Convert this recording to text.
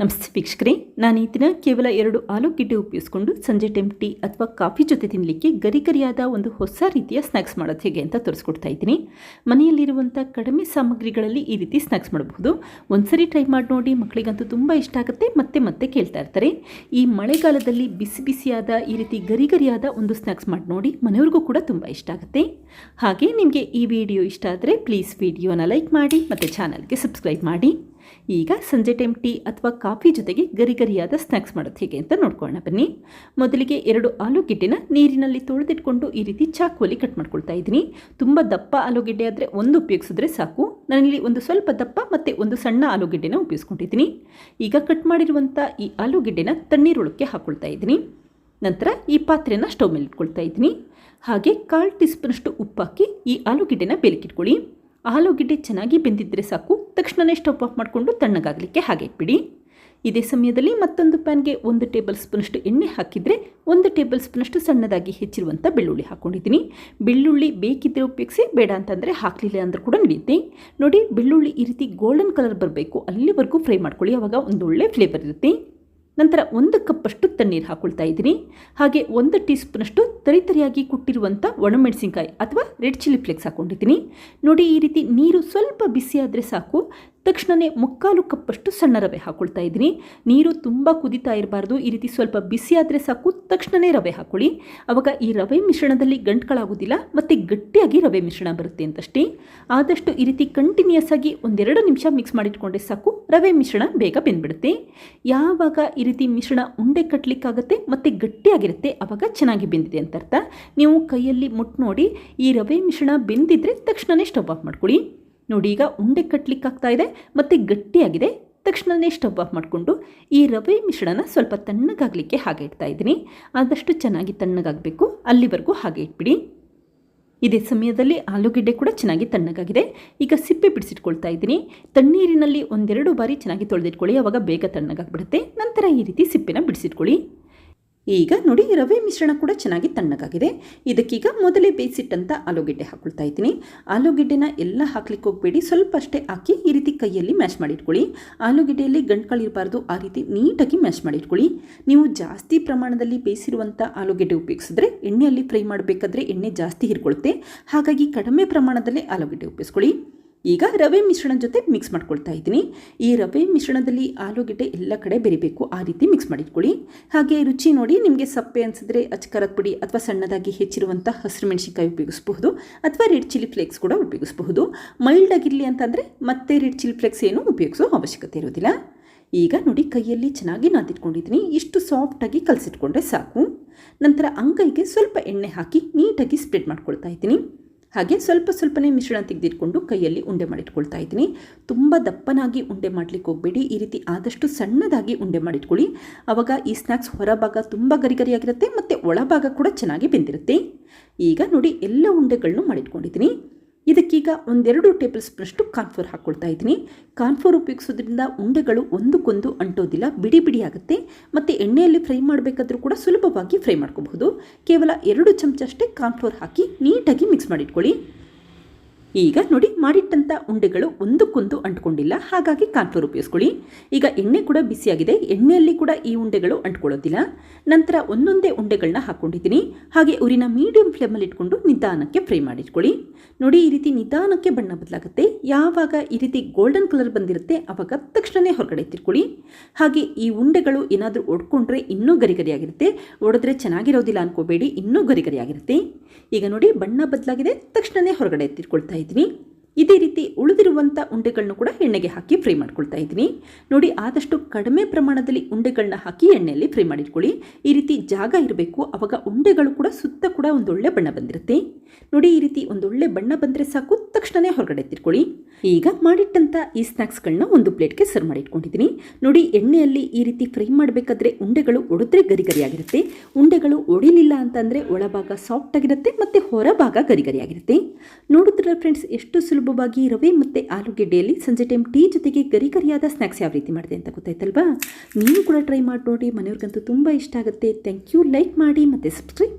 ನಮಸ್ತೆ ವೀಕ್ಷಕರೇ ನಾನು ಈ ದಿನ ಕೇವಲ ಎರಡು ಆಲೂಗೆಡ್ಡೆ ಉಪಯೋಗಿಸ್ಕೊಂಡು ಸಂಜೆ ಟೈಮ್ ಟೀ ಅಥವಾ ಕಾಫಿ ಜೊತೆ ತಿನ್ನಲಿಕ್ಕೆ ಗರಿ ಗರಿಯಾದ ಒಂದು ಹೊಸ ರೀತಿಯ ಸ್ನ್ಯಾಕ್ಸ್ ಮಾಡೋದು ಹೇಗೆ ಅಂತ ತೋರಿಸ್ಕೊಡ್ತಾ ಇದ್ದೀನಿ. ಮನೆಯಲ್ಲಿರುವಂಥ ಕಡಿಮೆ ಸಾಮಗ್ರಿಗಳಲ್ಲಿ ಈ ರೀತಿ ಸ್ನ್ಯಾಕ್ಸ್ ಮಾಡಬಹುದು. ಒಂದ್ಸರಿ ಟ್ರೈ ಮಾಡಿ ನೋಡಿ ಮಕ್ಕಳಿಗಂತೂ ತುಂಬ ಇಷ್ಟ ಆಗುತ್ತೆ, ಮತ್ತೆ ಮತ್ತೆ ಕೇಳ್ತಾ ಇರ್ತಾರೆ. ಈ ಮಳೆಗಾಲದಲ್ಲಿ ಬಿಸಿ ಬಿಸಿಯಾದ ಈ ರೀತಿ ಗರಿ ಗರಿಯಾದ ಒಂದು ಸ್ನ್ಯಾಕ್ಸ್ ಮಾಡಿ ನೋಡಿ ಮನೆಯವ್ರಿಗೂ ಕೂಡ ತುಂಬ ಇಷ್ಟ ಆಗುತ್ತೆ. ಹಾಗೆ ನಿಮಗೆ ಈ ವಿಡಿಯೋ ಇಷ್ಟ ಆದರೆ ಪ್ಲೀಸ್ ವಿಡಿಯೋನ ಲೈಕ್ ಮಾಡಿ, ಮತ್ತು ಚಾನಲ್ಗೆ ಸಬ್ಸ್ಕ್ರೈಬ್ ಮಾಡಿ. ಈಗ ಸಂಜೆ ಟೈಮ್ ಟೀ ಅಥವಾ ಕಾಫಿ ಜೊತೆಗೆ ಗರಿ ಗರಿಯಾದ ಸ್ನ್ಯಾಕ್ಸ್ ಮಾಡೋದು ಹೇಗೆ ಅಂತ ನೋಡ್ಕೊಳ್ಳೋಣ ಬನ್ನಿ. ಮೊದಲಿಗೆ ಎರಡು ಆಲೂಗೆಡ್ಡೆನ ನೀರಿನಲ್ಲಿ ತೊಳೆದಿಟ್ಕೊಂಡು ಈ ರೀತಿ ಚಾಕುವಲ್ಲಿ ಕಟ್ ಮಾಡ್ಕೊಳ್ತಾ ಇದ್ದೀನಿ. ತುಂಬ ದಪ್ಪ ಆಲೂಗೆಡ್ಡೆ ಆದರೆ ಒಂದು ಉಪಯೋಗಿಸಿದ್ರೆ ಸಾಕು. ನಾನಿಲ್ಲಿ ಒಂದು ಸ್ವಲ್ಪ ದಪ್ಪ ಮತ್ತು ಒಂದು ಸಣ್ಣ ಆಲೂಗೆಡ್ಡೆನ ಉಪಯೋಗಿಸ್ಕೊಂಡಿದ್ದೀನಿ. ಈಗ ಕಟ್ ಮಾಡಿರುವಂಥ ಈ ಆಲೂಗೆಡ್ಡೆನ ತಣ್ಣೀರೊಳಕ್ಕೆ ಹಾಕ್ಕೊಳ್ತಾ ಇದ್ದೀನಿ. ನಂತರ ಈ ಪಾತ್ರೆನ ಸ್ಟವ್ ಮೇಲೆ ಇಟ್ಕೊಳ್ತಾ ಇದ್ದೀನಿ. ಹಾಗೆ ಕಾಲು ಟೀ ಸ್ಪೂನಷ್ಟು ಉಪ್ಪಾಕಿ ಈ ಆಲೂಗೆಡ್ಡೆನ ಬೇಲಿಕ್ಕಿಟ್ಕೊಳ್ಳಿ ಆಲೂಗೆಡ್ಡೆ ಚೆನ್ನಾಗಿ ಬೆಂದಿದ್ದರೆ ಸಾಕು. ತಕ್ಷಣವೇ ಸ್ಟವ್ ಆಫ್ ಮಾಡಿಕೊಂಡು ತಣ್ಣಗಾಗಲಿಕ್ಕೆ ಹಾಗೆ ಇಟ್ಬಿಡಿ. ಇದೇ ಸಮಯದಲ್ಲಿ ಮತ್ತೊಂದು ಪ್ಯಾನ್ಗೆ ಒಂದು ಟೇಬಲ್ ಸ್ಪೂನಷ್ಟು ಎಣ್ಣೆ ಹಾಕಿದರೆ ಒಂದು ಟೇಬಲ್ ಸ್ಪೂನಷ್ಟು ಸಣ್ಣದಾಗಿ ಹೆಚ್ಚಿರುವಂಥ ಬೆಳ್ಳುಳ್ಳಿ ಹಾಕ್ಕೊಂಡಿದ್ದೀನಿ ಬೆಳ್ಳುಳ್ಳಿ ಬೇಕಿದ್ದರೆ ಉಪಯೋಗಿಸಿ, ಬೇಡ ಅಂತಂದರೆ ಹಾಕಲಿಲ್ಲ ಅಂದರೂ ಕೂಡ ನಡೆಯುತ್ತೆ. ನೋಡಿ, ಬೆಳ್ಳುಳ್ಳಿ ಈ ರೀತಿ ಗೋಲ್ಡನ್ ಕಲರ್ ಬರಬೇಕು. ಅಲ್ಲಿವರೆಗೂ ಫ್ರೈ ಮಾಡ್ಕೊಳ್ಳಿ. ಆವಾಗ ಒಂದು ಒಳ್ಳೆ ಫ್ಲೇವರ್ ಇರುತ್ತೆ. ನಂತರ ಒಂದು ಕಪ್ಪಷ್ಟು ತಣ್ಣೀರು ಹಾಕೊಳ್ತಾ ಇದ್ದೀನಿ. ಹಾಗೆ ಒಂದು ಟೀ ಸ್ಪೂನಷ್ಟು ತರಿತರಿಯಾಗಿ ಕುಟ್ಟಿರುವಂಥ ಒಣಮೆಣಸಿನ್ಕಾಯಿ ಅಥವಾ ರೆಡ್ ಚಿಲ್ಲಿ ಫ್ಲೇಕ್ಸ್ ಹಾಕ್ಕೊಂಡಿದ್ದೀನಿ ನೋಡಿ ಈ ರೀತಿ ನೀರು ಸ್ವಲ್ಪ ಬಿಸಿಯಾದರೆ ಸಾಕು. ತಕ್ಷಣವೇ ಮುಕ್ಕಾಲು ಕಪ್ಪಷ್ಟು ಸಣ್ಣ ರವೆ ಹಾಕ್ಕೊಳ್ತಾ ಇದ್ದೀನಿ. ನೀರು ತುಂಬ ಕುದಿತಾ ಇರಬಾರ್ದು. ಈ ರೀತಿ ಸ್ವಲ್ಪ ಬಿಸಿ ಆದರೆ ಸಾಕು. ತಕ್ಷಣನೇ ರವೆ ಹಾಕ್ಕೊಳ್ಳಿ ಆವಾಗ ಈ ರವೆ ಮಿಶ್ರಣದಲ್ಲಿ ಗಂಟುಗಳಾಗೋದಿಲ್ಲ ಮತ್ತು ಗಟ್ಟಿಯಾಗಿ ರವೆ ಮಿಶ್ರಣ ಬರುತ್ತೆ ಅಂತಷ್ಟೇ. ಆದಷ್ಟು ಈ ರೀತಿ ಕಂಟಿನ್ಯೂಸ್ ಆಗಿ ಒಂದೆರಡು ನಿಮಿಷ ಮಿಕ್ಸ್ ಮಾಡಿಟ್ಕೊಂಡ್ರೆ ಸಾಕು. ರವೆ ಮಿಶ್ರಣ ಬೇಗ ಬೆಂದ್ಬಿಡುತ್ತೆ. ಯಾವಾಗ ಈ ರೀತಿ ಮಿಶ್ರಣ ಉಂಡೆ ಕಟ್ಟಲಿಕ್ಕಾಗತ್ತೆ ಮತ್ತು ಗಟ್ಟಿಯಾಗಿರುತ್ತೆ ಆವಾಗ ಚೆನ್ನಾಗಿ ಬೆಂದಿದೆ ಅಂತ ಅರ್ಥ. ನೀವು ಕೈಯಲ್ಲಿ ಮುಟ್ಟು ನೋಡಿ, ಈ ರವೆ ಮಿಶ್ರಣ ಬೆಂದಿದ್ರೆ ತಕ್ಷಣವೇ ಸ್ಟವ್ ಆಫ್ ಮಾಡ್ಕೊಳ್ಳಿ. ನೋಡಿ, ಈಗ ಉಂಡೆ ಕಟ್ಟಲಿಕ್ಕಾಗ್ತಾ ಇದೆ ಮತ್ತು ಗಟ್ಟಿಯಾಗಿದೆ. ತಕ್ಷಣವೇ ಸ್ಟವ್ ಆಫ್ ಮಾಡಿಕೊಂಡು ಈ ರವೆ ಮಿಶ್ರಣ ಸ್ವಲ್ಪ ತಣ್ಣಗಾಗಲಿಕ್ಕೆ ಹಾಗೆ ಇಡ್ತಾ ಇದ್ದೀನಿ. ಆದಷ್ಟು ಚೆನ್ನಾಗಿ ತಣ್ಣಗಾಗಬೇಕು. ಅಲ್ಲಿವರೆಗೂ ಹಾಗೆ ಇಟ್ಬಿಡಿ. ಇದೇ ಸಮಯದಲ್ಲಿ ಆಲೂಗೆಡ್ಡೆ ಕೂಡ ಚೆನ್ನಾಗಿ ತಣ್ಣಗಾಗಿದೆ. ಈಗ ಸಿಪ್ಪೆ ಬಿಡಿಸಿಟ್ಕೊಳ್ತಾ ಇದ್ದೀನಿ. ತಣ್ಣೀರಿನಲ್ಲಿ ಒಂದೆರಡು ಬಾರಿ ಚೆನ್ನಾಗಿ ತೊಳೆದಿಟ್ಕೊಳ್ಳಿ. ಆವಾಗ ಬೇಗ ತಣ್ಣಗಾಗ್ಬಿಡುತ್ತೆ. ನಂತರ ಈ ರೀತಿ ಸಿಪ್ಪೆನ ಬಿಡಿಸಿಟ್ಕೊಳ್ಳಿ. ಈಗ ನೋಡಿ, ರವೆ ಮಿಶ್ರಣ ಕೂಡ ಚೆನ್ನಾಗಿ ತಣ್ಣಗಾಗಿದೆ. ಇದಕ್ಕೀಗ ಮೊದಲೇ ಬೇಯಿಸಿಟ್ಟಂಥ ಆಲೂಗೆಡ್ಡೆ ಹಾಕೊಳ್ತಾ ಇದ್ದೀನಿ. ಆಲೂಗೆಡ್ಡೆನ ಎಲ್ಲ ಹಾಕ್ಲಿಕ್ಕೆ ಹೋಗಬೇಡಿ. ಸ್ವಲ್ಪ ಅಷ್ಟೇ ಹಾಕಿ ಈ ರೀತಿ ಕೈಯಲ್ಲಿ ಮ್ಯಾಶ್ ಮಾಡಿಟ್ಕೊಳ್ಳಿ. ಆಲೂಗೆಡ್ಡೆಯಲ್ಲಿ ಗಂಟ್ಗಳಿರಬಾರ್ದು ಆ ರೀತಿ ನೀಟಾಗಿ ಮ್ಯಾಶ್ ಮಾಡಿಟ್ಕೊಳ್ಳಿ. ನೀವು ಜಾಸ್ತಿ ಪ್ರಮಾಣದಲ್ಲಿ ಬೇಯಿಸಿರುವಂಥ ಆಲೂಗೆಡ್ಡೆ ಉಪಯೋಗಿಸಿದ್ರೆ ಎಣ್ಣೆಯಲ್ಲಿ ಫ್ರೈ ಮಾಡಬೇಕಾದ್ರೆ ಎಣ್ಣೆ ಜಾಸ್ತಿ ಹಿರ್ಕೊಳ್ಳುತ್ತೆ ಹಾಗಾಗಿ ಕಡಿಮೆ ಪ್ರಮಾಣದಲ್ಲೇ ಆಲೂಗೆಡ್ಡೆ ಉಪಯೋಗಿಸ್ಕೊಳ್ಳಿ. ಈಗ ರವೆ ಮಿಶ್ರಣ ಜೊತೆ ಮಿಕ್ಸ್ ಮಾಡ್ಕೊಳ್ತಾ ಇದ್ದೀನಿ. ಈ ರವೆ ಮಿಶ್ರಣದಲ್ಲಿ ಆಲೂಗೆಡ್ಡೆ ಎಲ್ಲ ಕಡೆ ಬೆರಿಬೇಕು. ಆ ರೀತಿ ಮಿಕ್ಸ್ ಮಾಡಿಟ್ಕೊಳ್ಳಿ. ಹಾಗೆ ರುಚಿ ನೋಡಿ ನಿಮಗೆ ಸಪ್ಪೆ ಅನಿಸಿದ್ರೆ ಅಚ್ಕರದ ಪುಡಿ ಅಥವಾ ಸಣ್ಣದಾಗಿ ಹೆಚ್ಚಿರುವಂಥ ಹಸಿರು ಮೆಣಸಿನ್ಕಾಯಿ ಉಪಯೋಗಿಸಬಹುದು ಅಥವಾ ರೆಡ್ ಚಿಲ್ಲಿ ಫ್ಲೇಕ್ಸ್ ಕೂಡ ಉಪಯೋಗಿಸಬಹುದು. ಮೈಲ್ಡ್ ಆಗಿರಲಿ ಅಂತಂದರೆ ಮತ್ತೆ ರೆಡ್ ಚಿಲ್ಲಿ ಫ್ಲೇಕ್ಸ್ ಏನು ಉಪಯೋಗಿಸೋ ಅವಶ್ಯಕತೆ ಇರೋದಿಲ್ಲ ಈಗ ನೋಡಿ ಕೈಯಲ್ಲಿ ಚೆನ್ನಾಗಿ ನಾದಿಟ್ಕೊಂಡಿದ್ದೀನಿ. ಇಷ್ಟು ಸಾಫ್ಟಾಗಿ ಕಲಸಿಟ್ಕೊಂಡ್ರೆ ಸಾಕು. ನಂತರ ಅಂಗೈಗೆ ಸ್ವಲ್ಪ ಎಣ್ಣೆ ಹಾಕಿ ನೀಟಾಗಿ ಸ್ಪ್ರೆಡ್ ಮಾಡ್ಕೊಳ್ತಾ ಇದ್ದೀನಿ. ಹಾಗೆ ಸ್ವಲ್ಪ ಸ್ವಲ್ಪನೇ ಮಿಶ್ರಣ ತೆಗೆದಿಟ್ಕೊಂಡು ಕೈಯಲ್ಲಿ ಉಂಡೆ ಮಾಡಿಟ್ಕೊಳ್ತಾ ಇದ್ದೀನಿ. ತುಂಬ ದಪ್ಪನಾಗಿ ಉಂಡೆ ಮಾಡಲಿಕ್ಕೆ ಹೋಗಬೇಡಿ. ಈ ರೀತಿ ಆದಷ್ಟು ಸಣ್ಣದಾಗಿ ಉಂಡೆ ಮಾಡಿಟ್ಕೊಳ್ಳಿ. ಆವಾಗ ಈ ಸ್ನ್ಯಾಕ್ಸ್ ಹೊರಭಾಗ ತುಂಬ ಗರಿಗರಿಯಾಗಿರುತ್ತೆ ಮತ್ತು ಒಳಭಾಗ ಕೂಡ ಚೆನ್ನಾಗಿ ಬೆಂದಿರುತ್ತೆ. ಈಗ ನೋಡಿ ಎಲ್ಲ ಉಂಡೆಗಳನ್ನು ಮಾಡಿಟ್ಕೊಂಡಿದ್ದೀನಿ. ಇದಕ್ಕೀಗ ಒಂದೆರಡು ಟೇಬಲ್ ಸ್ಪೂನಷ್ಟು ಕಾರ್ನ್ಫ್ಲೋರ್ ಹಾಕ್ಕೊಳ್ತಾ ಇದ್ದೀನಿ. ಕಾರ್ನ್ಫ್ಲೋರ್ ಉಪಯೋಗಿಸೋದ್ರಿಂದ ಉಂಡೆಗಳು ಒಂದಕ್ಕೊಂದು ಅಂಟೋದಿಲ್ಲ, ಬಿಡಿ ಬಿಡಿ ಆಗುತ್ತೆ ಮತ್ತು ಎಣ್ಣೆಯಲ್ಲಿ ಫ್ರೈ ಮಾಡಬೇಕಾದ್ರೂ ಕೂಡ ಸುಲಭವಾಗಿ ಫ್ರೈ ಮಾಡ್ಕೋಬಹುದು. ಕೇವಲ ಎರಡು ಚಮಚ ಅಷ್ಟೇ ಕಾರ್ನ್ಫ್ಲೋರ್ ಹಾಕಿ ನೀಟಾಗಿ ಮಿಕ್ಸ್ ಮಾಡಿಟ್ಕೊಳ್ಳಿ. ಈಗ ನೋಡಿ ಮಾಡಿಟ್ಟಂಥ ಉಂಡೆಗಳು ಒಂದಕ್ಕೊಂದು ಅಂಟ್ಕೊಂಡಿಲ್ಲ. ಹಾಗಾಗಿ ಕಾನ್ಫ್ಲೋರ್ ಉಪಯೋಗಿಸ್ಕೊಳ್ಳಿ. ಈಗ ಎಣ್ಣೆ ಕೂಡ ಬಿಸಿಯಾಗಿದೆ. ಎಣ್ಣೆಯಲ್ಲಿ ಕೂಡ ಈ ಉಂಡೆಗಳು ಅಂಟ್ಕೊಳ್ಳೋದಿಲ್ಲ. ನಂತರ ಒಂದೊಂದೇ ಉಂಡೆಗಳನ್ನ ಹಾಕ್ಕೊಂಡಿದ್ದೀನಿ. ಹಾಗೆ ಉರಿನ ಮೀಡಿಯಂ ಫ್ಲೇಮಲ್ಲಿ ಇಟ್ಕೊಂಡು ನಿಧಾನಕ್ಕೆ ಫ್ರೈ ಮಾಡಿಟ್ಕೊಳ್ಳಿ. ನೋಡಿ ಈ ರೀತಿ ನಿಧಾನಕ್ಕೆ ಬಣ್ಣ ಬದಲಾಗುತ್ತೆ. ಯಾವಾಗ ಈ ರೀತಿ ಗೋಲ್ಡನ್ ಕಲರ್ ಬಂದಿರುತ್ತೆ ಆವಾಗ ತಕ್ಷಣವೇ ಹೊರಗಡೆ ಎತ್ತಿಟ್ಕೊಳ್ಳಿ. ಹಾಗೆ ಈ ಉಂಡೆಗಳು ಏನಾದರೂ ಒಡ್ಕೊಂಡ್ರೆ ಇನ್ನೂ ಗರಿಗರಿಯಾಗಿರುತ್ತೆ ಒಡೆದ್ರೆ ಚೆನ್ನಾಗಿರೋದಿಲ್ಲ ಅನ್ಕೋಬೇಡಿ, ಇನ್ನೂ ಗರಿಗರಿಯಾಗಿರುತ್ತೆ ಈಗ ನೋಡಿ ಬಣ್ಣ ಬದಲಾಗಿದೆ. ತಕ್ಷಣವೇ ಹೊರಗಡೆ ಎತ್ತಿಟ್ಕೊಳ್ತಾ ಇದ್ದೀನಿ. ಇದೇ ರೀತಿ ಉಳಿದಿರುವಂಥ ಉಂಡೆಗಳನ್ನು ಕೂಡ ಎಣ್ಣೆಗೆ ಹಾಕಿ ಫ್ರೈ ಮಾಡ್ಕೊಳ್ತಾ ಇದ್ದೀನಿ. ನೋಡಿ, ಆದಷ್ಟು ಕಡಿಮೆ ಪ್ರಮಾಣದಲ್ಲಿ ಉಂಡೆಗಳನ್ನ ಹಾಕಿ ಎಣ್ಣೆಯಲ್ಲಿ ಫ್ರೈ ಮಾಡಿಟ್ಕೊಳ್ಳಿ. ಈ ರೀತಿ ಜಾಗ ಇರಬೇಕು ಆವಾಗ ಉಂಡೆಗಳು ಕೂಡ ಸುತ್ತ ಕೂಡ ಒಂದೊಳ್ಳೆ ಬಣ್ಣ ಬಂದಿರುತ್ತೆ. ನೋಡಿ, ಈ ರೀತಿ ಒಂದೊಳ್ಳೆ ಬಣ್ಣ ಬಂದರೆ ಸಾಕು ತಕ್ಷಣವೇ ಹೊರಗಡೆ ಎತ್ತಿಟ್ಕೊಳ್ಳಿ. ಈಗ ಮಾಡಿಟ್ಟಂಥ ಈ ಸ್ನ್ಯಾಕ್ಸ್ಗಳನ್ನ ಒಂದು ಪ್ಲೇಟ್ಗೆ ಸರ್ವ್ ಮಾಡಿಟ್ಕೊಂಡಿದ್ದೀನಿ. ನೋಡಿ, ಎಣ್ಣೆಯಲ್ಲಿ ಈ ರೀತಿ ಫ್ರೈ ಮಾಡಬೇಕಾದ್ರೆ ಉಂಡೆಗಳು ಒಡೆದ್ರೆ ಗರಿಗರಿಯಾಗಿರುತ್ತೆ. ಉಂಡೆಗಳು ಒಡಿಲಿಲ್ಲ ಅಂತಂದರೆ ಒಳಭಾಗ ಸಾಫ್ಟ್ ಆಗಿರುತ್ತೆ ಮತ್ತು ಹೊರಭಾಗ ಗರಿಗರಿಯಾಗಿರುತ್ತೆ. ನೋಡಿದ್ರೆ ಫ್ರೆಂಡ್ಸ್, ಎಷ್ಟು ಸುಲಭವಾಗಿ ರವೆ ಮತ್ತು ಆಲೂಗೆಡ್ಡೆಯಲ್ಲಿ ಸಂಜೆ ಟೈಮ್ ಟೀ ಜೊತೆಗೆ ಗರಿಗರಿಯಾದ ಸ್ನಾಕ್ಸ್ ಯಾವ ರೀತಿ ಮಾಡಿದೆ ಅಂತ ಗೊತ್ತಾಯ್ತಲ್ವಾ? ನೀವು ಕೂಡ ಟ್ರೈ ಮಾಡಿ ನೋಡಿ, ಮನೆಯವ್ರಿಗಂತೂ ತುಂಬ ಇಷ್ಟ ಆಗುತ್ತೆ. ಥ್ಯಾಂಕ್ ಯು, ಲೈಕ್ ಮಾಡಿ ಮತ್ತು ಸಬ್ಸ್ಕ್ರೈಬ್